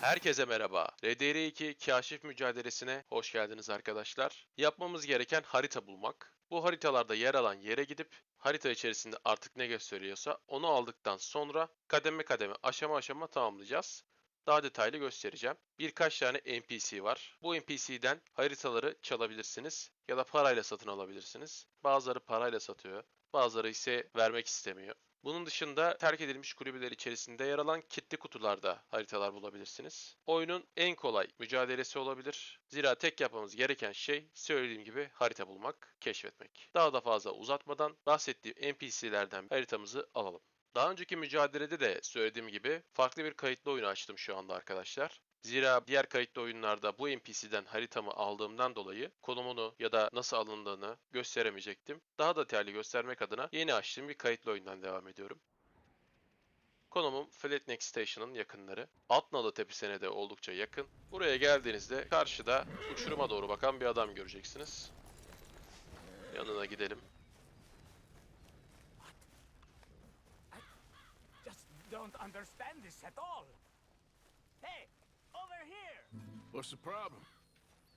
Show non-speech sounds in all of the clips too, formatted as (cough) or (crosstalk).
Herkese merhaba. RDR2 kaşif mücadelesine hoş geldiniz arkadaşlar. Yapmamız gereken harita bulmak. Bu haritalarda yer alan yere gidip harita içerisinde artık ne gösteriyorsa onu aldıktan sonra kademe kademe aşama aşama tamamlayacağız. Daha detaylı göstereceğim. Birkaç tane NPC var. Bu NPC'den haritaları çalabilirsiniz ya da parayla satın alabilirsiniz. Bazıları parayla satıyor, bazıları ise vermek istemiyor. Bunun dışında terk edilmiş kulübeler içerisinde yer alan kilitli kutularda haritalar bulabilirsiniz. Oyunun en kolay mücadelesi olabilir. Zira tek yapmamız gereken şey söylediğim gibi harita bulmak, keşfetmek. Daha da fazla uzatmadan bahsettiğim NPC'lerden haritamızı alalım. Daha önceki mücadelede de söylediğim gibi farklı bir kayıtlı oyunu açtım şu anda arkadaşlar. Zira diğer kayıtlı oyunlarda bu NPC'den haritamı aldığımdan dolayı konumunu ya da nasıl alındığını gösteremeyecektim. Daha da detaylı göstermek adına yeni açtığım bir kayıtlı oyundan devam ediyorum. Konumum Flatneck Station'ın yakınları. Altnalı tepesine de oldukça yakın. Buraya geldiğinizde karşıda uçuruma doğru bakan bir adam göreceksiniz. Yanına gidelim. Don't understand this at all. Hey, over here! What's the problem?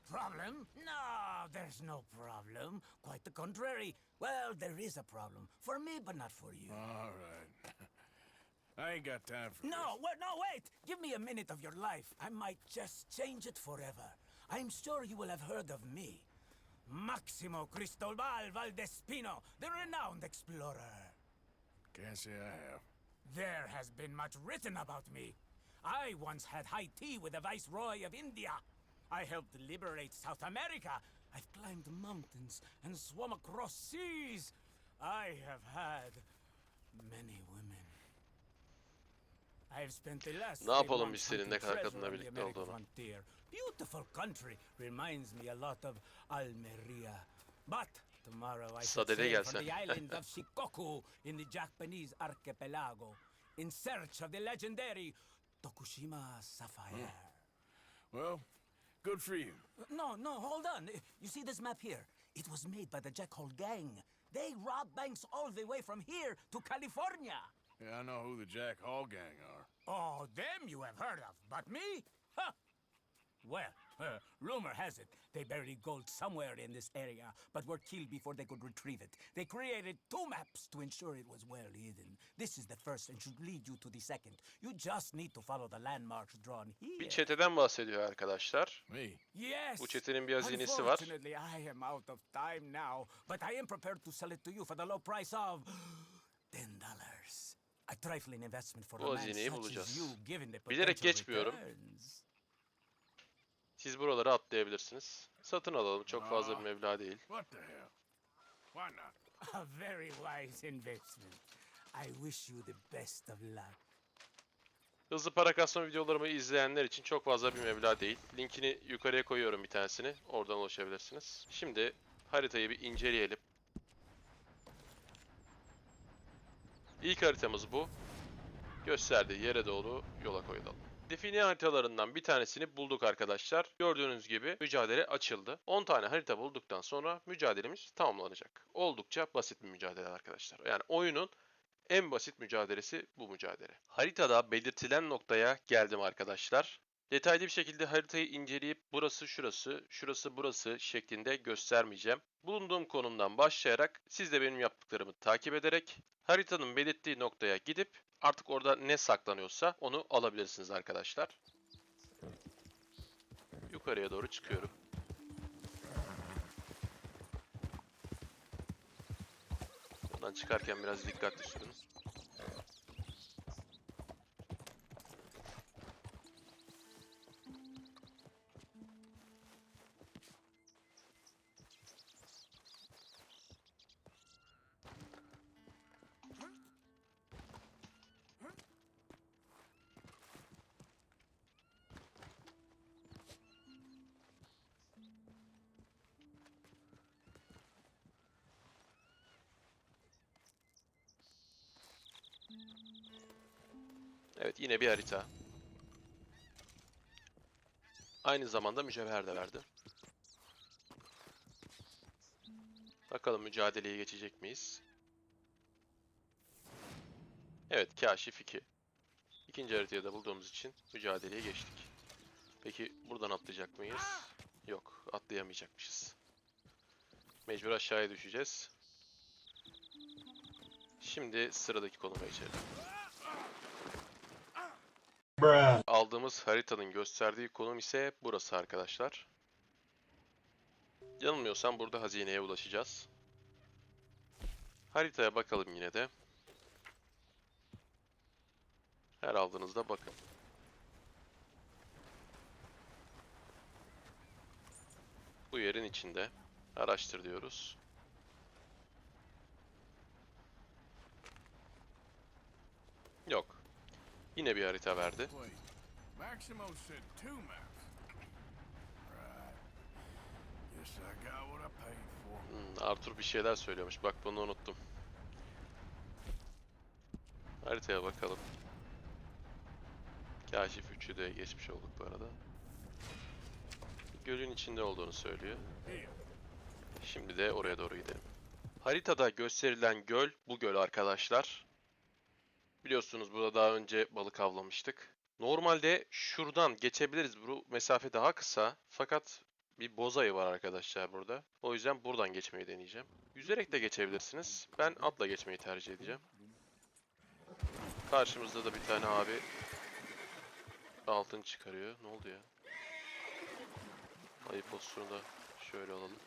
Problem? No, there's no problem. Quite the contrary. Well, there is a problem. For me, but not for you. All right. (laughs) I ain't got time for No, wait, no, wait! Give me a minute of your life. I might just change it forever. I'm sure you will have heard of me. Maximo Cristobal Valdespino, the renowned explorer. this. Can't say I have. There has been much written about me. I once had high tea with the Viceroy of India. I helped liberate South America. I've climbed mountains and swum across seas. I have had many women. I've spent the last Ne yapalım biz senin ne kadar kadınla the birlikte American olduğunu? frontier. Beautiful country. Reminds me a lot of Almeria. But tomorrow I should sail from the island of (laughs) Shikoku in the Japanese archipelago in search of the legendary Tokushima Sapphire. Hmm. Well, good for you. No, no, hold on. You see this map here? It was made by the Jack Hall Gang. They robbed banks all the way from here to California. Yeah, I know who the Jack Hall gang are. Oh, them you have heard of, but me? Huh. Well, rumor has it they buried gold somewhere in this area, but were killed before they could retrieve it. They created two maps to ensure it was well hidden. This is the first and should lead you to the second. You just need to follow the landmarks drawn here. Bir çeteden bahsediyor arkadaşlar. Me? Yes. Bu çetenin bir hazinesi var. Unfortunately, I am out of time now, but I am prepared to sell it to you for the low price of ten dollars. A trifling investment for Bu a man hazineyi such bulacağız. as you, given the Bilerek geçmiyorum. returns. Siz buraları atlayabilirsiniz. Satın alalım. Çok fazla bir meblağ değil. What the hell? Why not? A very wise investment. I wish you the best of luck. Hızlı para kasma videolarımı izleyenler için çok fazla bir meblağ değil. Linkini yukarıya koyuyorum bir tanesini. Oradan ulaşabilirsiniz. Şimdi haritayı bir inceleyelim. İlk haritamız bu. Gösterdiği yere doğru yola koyulalım. Define haritalarından bir tanesini bulduk arkadaşlar. Gördüğünüz gibi mücadele açıldı. 10 tane harita bulduktan sonra mücadelemiz tamamlanacak. Oldukça basit bir mücadele arkadaşlar. Yani oyunun en basit mücadelesi bu mücadele. Haritada belirtilen noktaya geldim arkadaşlar. Detaylı bir şekilde haritayı inceleyip burası şurası, şurası burası şeklinde göstermeyeceğim. Bulunduğum konumdan başlayarak siz de benim yaptıklarımı takip ederek haritanın belirttiği noktaya gidip artık orada ne saklanıyorsa onu alabilirsiniz arkadaşlar. Yukarıya doğru çıkıyorum. Buradan çıkarken biraz dikkatli sürün. Evet yine bir harita. Aynı zamanda mücevher de verdi. Bakalım mücadeleye geçecek miyiz? Evet, Kaşif 2. İkinci haritayı da bulduğumuz için mücadeleye geçtik. Peki buradan atlayacak mıyız? Yok, atlayamayacakmışız. Mecbur aşağıya düşeceğiz. Şimdi sıradaki konuma geçelim. Aldığımız haritanın gösterdiği konum ise burası arkadaşlar. Yanılmıyorsam burada hazineye ulaşacağız. Haritaya bakalım yine de. Her aldığınızda bakın. Bu yerin içinde. Araştır diyoruz. Yok. Yine bir harita verdi. Hmm, Arthur bir şeyler söylüyormuş. Bak bunu unuttum. Haritaya bakalım. Kaşif 3'ü de geçmiş olduk bu arada. Gölün içinde olduğunu söylüyor. Şimdi de oraya doğru gidelim. Haritada gösterilen göl bu göl arkadaşlar. Biliyorsunuz burada daha önce balık avlamıştık. Normalde şuradan geçebiliriz. Bu mesafe daha kısa. Fakat bir bozayı var arkadaşlar burada. O yüzden buradan geçmeyi deneyeceğim. Yüzerek de geçebilirsiniz. Ben atla geçmeyi tercih edeceğim. Karşımızda da bir tane abi altın çıkarıyor. Ne oldu ya? Ayı pozisyonu da şöyle alalım.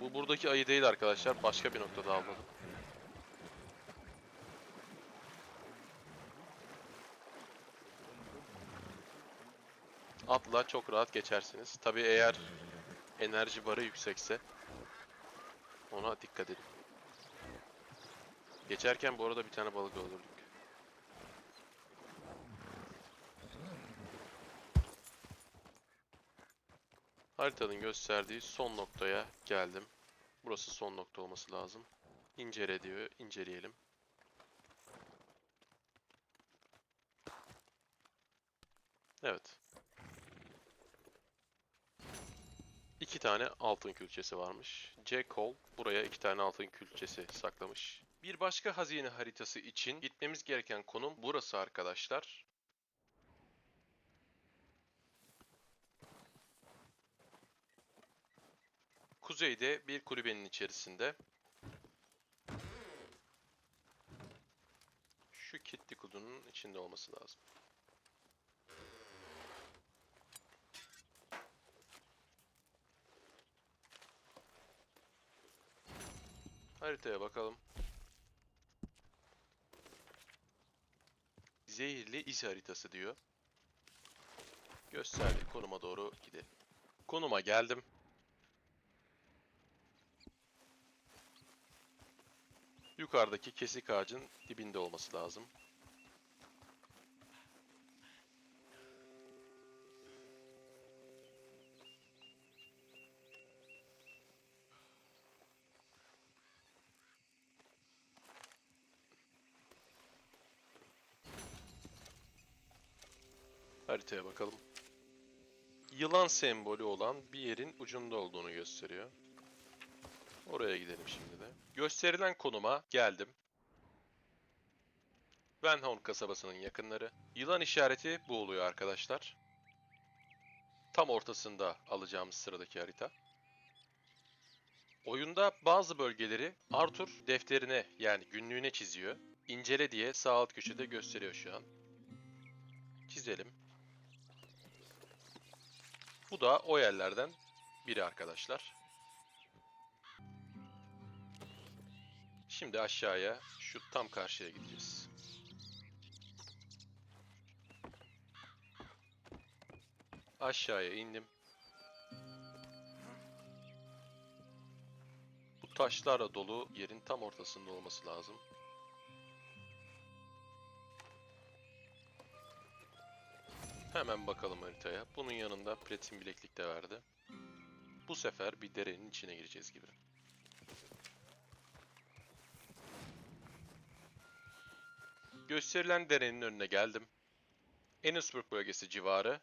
Bu buradaki ayı değil arkadaşlar. Başka bir noktada avladım. Atla çok rahat geçersiniz. Tabi eğer enerji barı yüksekse ona dikkat edin. Geçerken bu arada bir tane balık öldürdük. Haritanın gösterdiği son noktaya geldim. Burası son nokta olması lazım. İncele diyor. inceleyelim. Evet. İki tane altın külçesi varmış. J. Cole buraya iki tane altın külçesi saklamış. Bir başka hazine haritası için gitmemiz gereken konum burası arkadaşlar. Kuzeyde bir kulübenin içerisinde. Şu kilitli kudunun içinde olması lazım. Haritaya bakalım. Zehirli iz haritası diyor. Gösterdiği konuma doğru gidelim. Konuma geldim. Yukarıdaki kesik ağacın dibinde olması lazım. Haritaya bakalım. Yılan sembolü olan bir yerin ucunda olduğunu gösteriyor. Oraya gidelim şimdi. Gösterilen konuma geldim. Van Horn kasabasının yakınları. Yılan işareti bu oluyor arkadaşlar. Tam ortasında alacağımız sıradaki harita. Oyunda bazı bölgeleri Arthur defterine yani günlüğüne çiziyor. İncele diye sağ alt köşede gösteriyor şu an. Çizelim. Bu da o yerlerden biri arkadaşlar. Şimdi aşağıya şu tam karşıya gideceğiz. Aşağıya indim. Bu taşlarla dolu yerin tam ortasında olması lazım. Hemen bakalım haritaya. Bunun yanında platin bileklik de verdi. Bu sefer bir derenin içine gireceğiz gibi. Gösterilen derenin önüne geldim. Ennisburg bölgesi civarı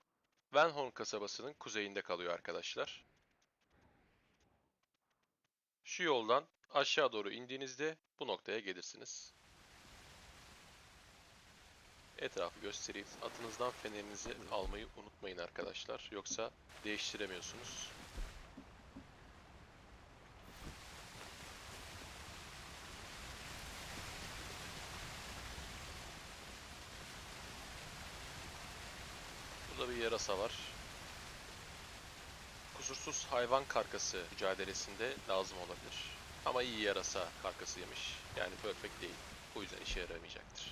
Van Horn kasabasının kuzeyinde kalıyor arkadaşlar. Şu yoldan aşağı doğru indiğinizde bu noktaya gelirsiniz. Etrafı göstereyim. Atınızdan fenerinizi almayı unutmayın arkadaşlar. Yoksa değiştiremiyorsunuz. Yarasa var. Kusursuz hayvan karkası mücadelesinde lazım olabilir. Ama iyi yarasa karkasıymış. Yani perfect değil. O yüzden işe yaramayacaktır.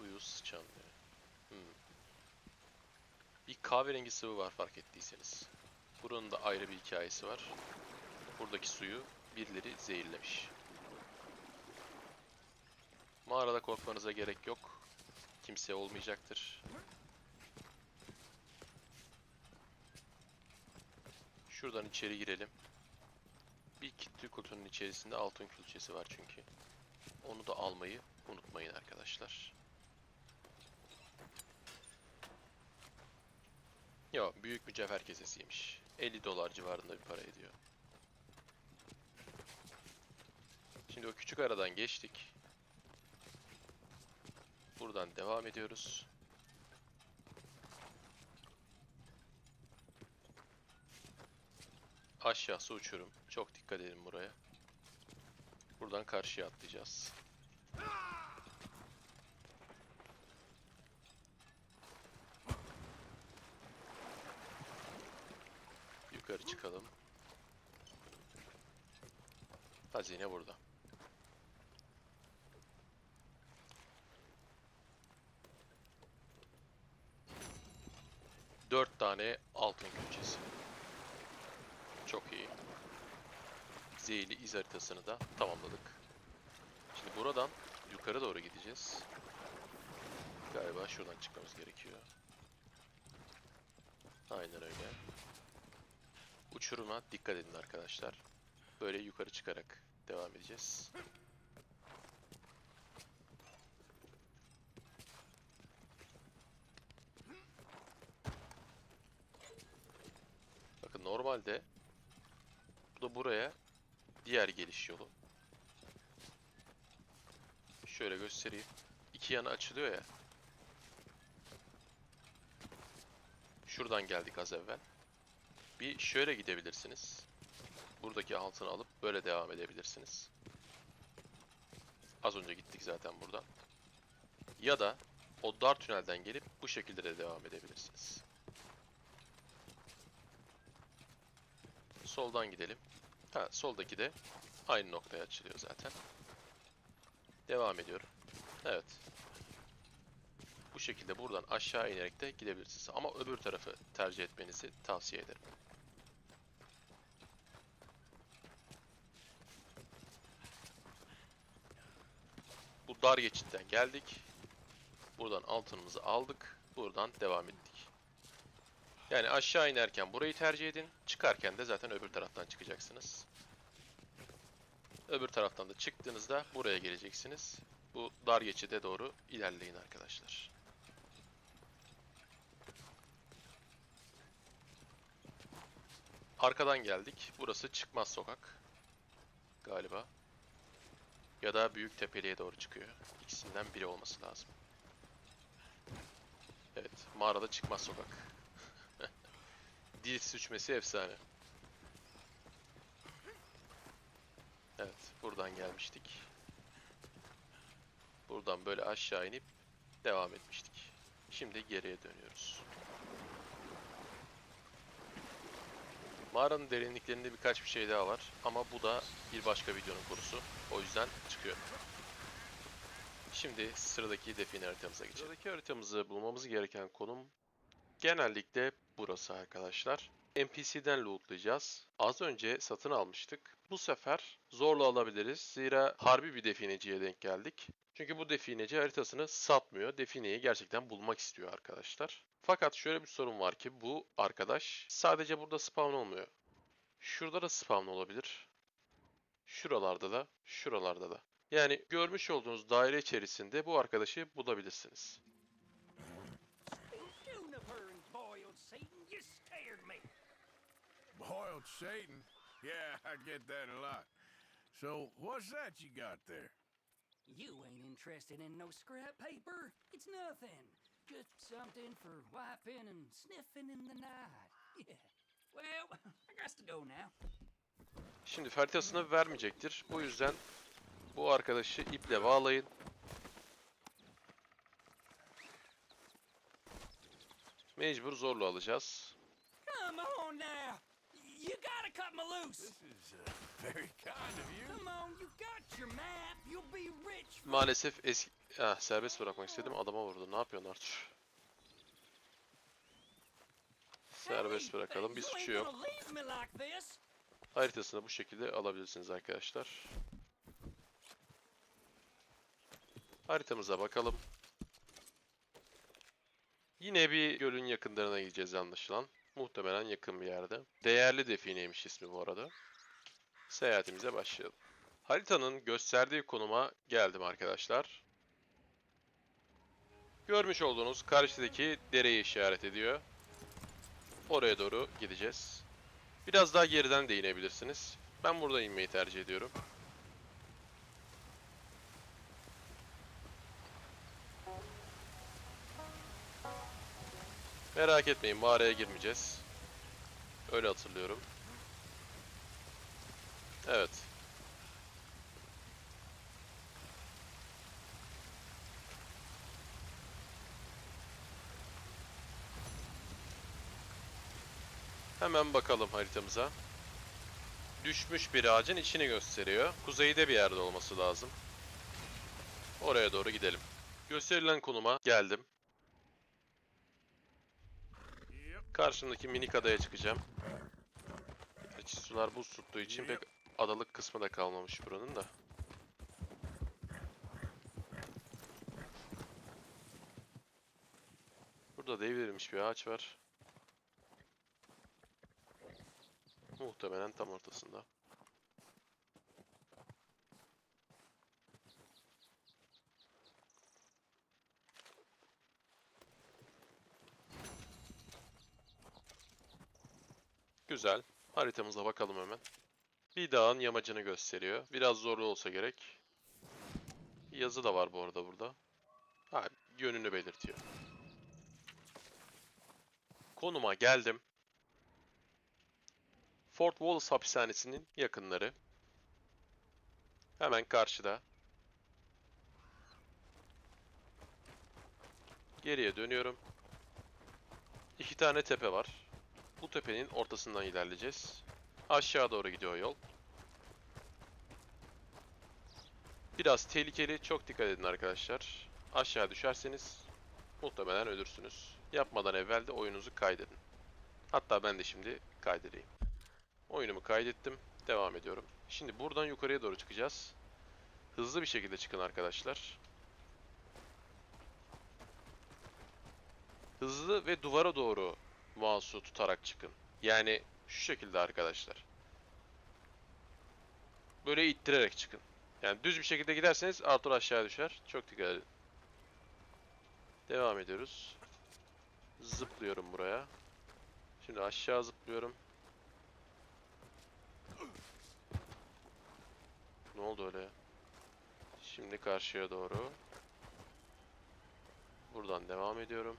Uyuz sıçan. Hmm. Bir kahverengi sıvı var fark ettiyseniz. Buranın da ayrı bir hikayesi var. Buradaki suyu birileri zehirlemiş. Mağarada korkmanıza gerek yok. Kimse olmayacaktır. Şuradan içeri girelim. Bir kitli kutunun içerisinde altın külçesi var çünkü. Onu da almayı unutmayın arkadaşlar. Yok, büyük mücevher kesesiymiş. 50 dolar civarında bir para ediyor. Şimdi o küçük aradan geçtik. Buradan devam ediyoruz. Aşağısı uçurum. Çok dikkat edin buraya. Buradan karşıya atlayacağız. Yukarı çıkalım. Hazine burada. Dört tane altın külçesi. Çok iyi. Zeyli iz haritasını da tamamladık. Şimdi buradan yukarı doğru gideceğiz. Galiba şuradan çıkmamız gerekiyor. Aynen öyle. Uçuruma dikkat edin arkadaşlar. Böyle yukarı çıkarak devam edeceğiz. Bakın normalde bu da buraya diğer geliş yolu. Şöyle göstereyim. İki yana açılıyor ya. Şuradan geldik az evvel. Bir şöyle gidebilirsiniz. Buradaki altını alıp böyle devam edebilirsiniz. Az önce gittik zaten buradan. Ya da o dar tünelden gelip bu şekilde de devam edebilirsiniz. Soldan gidelim. Ha, soldaki de aynı noktaya açılıyor zaten. Devam ediyorum. Evet. Bu şekilde buradan aşağı inerek de gidebilirsiniz. Ama öbür tarafı tercih etmenizi tavsiye ederim. Bu dar geçitten geldik. Buradan altınımızı aldık. Buradan devam ettik. Yani aşağı inerken burayı tercih edin. Çıkarken de zaten öbür taraftan çıkacaksınız. Öbür taraftan da çıktığınızda buraya geleceksiniz. Bu dar geçide doğru ilerleyin arkadaşlar. Arkadan geldik. Burası çıkmaz sokak. Galiba. Ya da büyük tepeliğe doğru çıkıyor. İkisinden biri olması lazım. Evet, mağarada çıkmaz sokak. Dil sıçmesi efsane. Evet, buradan gelmiştik. Buradan böyle aşağı inip devam etmiştik. Şimdi geriye dönüyoruz. Mağaranın derinliklerinde birkaç bir şey daha var ama bu da bir başka videonun konusu. O yüzden çıkıyorum. Şimdi sıradaki define haritamıza geçelim. Sıradaki haritamızı bulmamız gereken konum genellikle burası arkadaşlar. NPC'den lootlayacağız. Az önce satın almıştık. Bu sefer zorla alabiliriz. Zira harbi bir defineciye denk geldik. Çünkü bu defineci haritasını satmıyor. Defineyi gerçekten bulmak istiyor arkadaşlar. Fakat şöyle bir sorun var ki bu arkadaş sadece burada spawn olmuyor. Şurada da spawn olabilir. Şuralarda da, şuralarda da. Yani görmüş olduğunuz daire içerisinde bu arkadaşı bulabilirsiniz. Juniper and boiled Satan, you scared me. Boiled Satan? Yeah, I get that a lot. So, what's that you got there? You ain't interested in no scrap paper. It's nothing. Just something for wiping and sniffing in the night. (laughs) Yeah. Well, I got to go now. Şimdi haritasını vermeyecektir. O yüzden bu arkadaşı iple bağlayın. Mecbur zorla alacağız. Come on now. You gotta cut me loose. This is uh, very kind of you. Come on, you got your map. You'll be rich. Maalesef eski... Ah, serbest bırakmak istedim. Adama vurdu. Ne yapıyorsun Arthur? Serbest bırakalım. Bir suçu yok. me. Haritasını bu şekilde alabilirsiniz arkadaşlar. Haritamıza bakalım. Yine bir gölün yakınlarına gideceğiz anlaşılan. Muhtemelen yakın bir yerde. Değerli defineymiş ismi bu arada. Seyahatimize başlayalım. Haritanın gösterdiği konuma geldim arkadaşlar. Görmüş olduğunuz karşıdaki dereyi işaret ediyor. Oraya doğru gideceğiz. Biraz daha geriden de inebilirsiniz. Ben burada inmeyi tercih ediyorum. Merak etmeyin mağaraya girmeyeceğiz. Öyle hatırlıyorum. Evet. Hemen bakalım haritamıza. Düşmüş bir ağacın içini gösteriyor. Kuzeyde bir yerde olması lazım. Oraya doğru gidelim. Gösterilen konuma geldim. Karşımdaki minik adaya çıkacağım. Gerçi sular buz tuttuğu için pek adalık kısmı da kalmamış buranın da. Burada devrilmiş bir ağaç var. Muhtemelen tam ortasında. Güzel. Haritamıza bakalım hemen. Bir dağın yamacını gösteriyor. Biraz zorlu olsa gerek. Yazı da var bu arada burada. Ha, yönünü belirtiyor. Konuma geldim. Fort Wallace hapishanesinin yakınları. Hemen karşıda. Geriye dönüyorum. İki tane tepe var. Bu tepenin ortasından ilerleyeceğiz. Aşağı doğru gidiyor yol. Biraz tehlikeli, çok dikkat edin arkadaşlar. Aşağı düşerseniz muhtemelen ölürsünüz. Yapmadan evvel de oyununuzu kaydedin. Hatta ben de şimdi kaydedeyim. Oyunumu kaydettim. Devam ediyorum. Şimdi buradan yukarıya doğru çıkacağız. Hızlı bir şekilde çıkın arkadaşlar. Hızlı ve duvara doğru mouse'u tutarak çıkın. Yani şu şekilde arkadaşlar. Böyle ittirerek çıkın. Yani düz bir şekilde giderseniz Arthur aşağı düşer. Çok dikkat edin. Devam ediyoruz. Zıplıyorum buraya. Şimdi aşağı zıplıyorum. Ne oldu öyle? Şimdi karşıya doğru. Buradan devam ediyorum.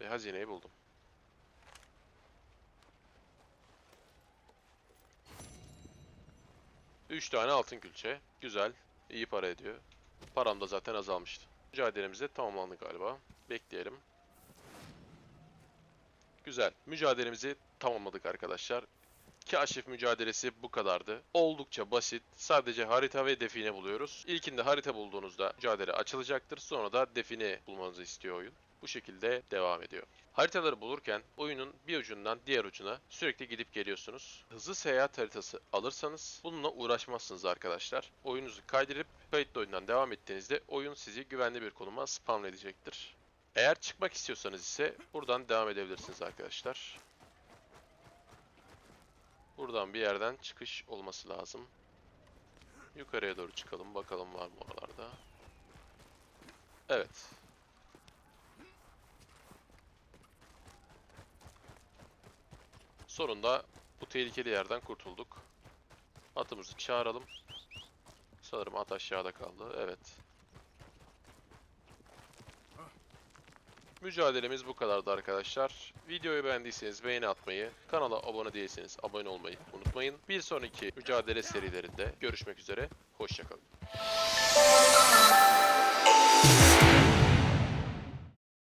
Ve hazineyi buldum. Üç tane altın külçe. Güzel. İyi para ediyor. Param da zaten azalmıştı. Mücadelemiz de tamamlandı galiba. Bekleyelim. Güzel. Mücadelemizi tamamladık arkadaşlar. Kaşif mücadelesi bu kadardı. Oldukça basit. Sadece harita ve define buluyoruz. İlkinde harita bulduğunuzda mücadele açılacaktır. Sonra da define bulmanızı istiyor oyun. Bu şekilde devam ediyor. Haritaları bulurken oyunun bir ucundan diğer ucuna sürekli gidip geliyorsunuz. Hızlı seyahat haritası alırsanız bununla uğraşmazsınız arkadaşlar. Oyununuzu kaydedip kayıtlı oyundan devam ettiğinizde oyun sizi güvenli bir konuma spamlayacaktir. Eğer çıkmak istiyorsanız ise buradan devam edebilirsiniz arkadaşlar. Buradan bir yerden çıkış olması lazım. Yukarıya doğru çıkalım. Bakalım var mı oralarda. Evet. Sonunda bu tehlikeli yerden kurtulduk. Atımızı çağıralım. Sanırım at aşağıda kaldı. Evet. Mücadelemiz bu kadardı arkadaşlar. Videoyu beğendiyseniz beğeni atmayı, kanala abone değilseniz abone olmayı unutmayın. Bir sonraki mücadele serilerinde görüşmek üzere. Hoşçakalın.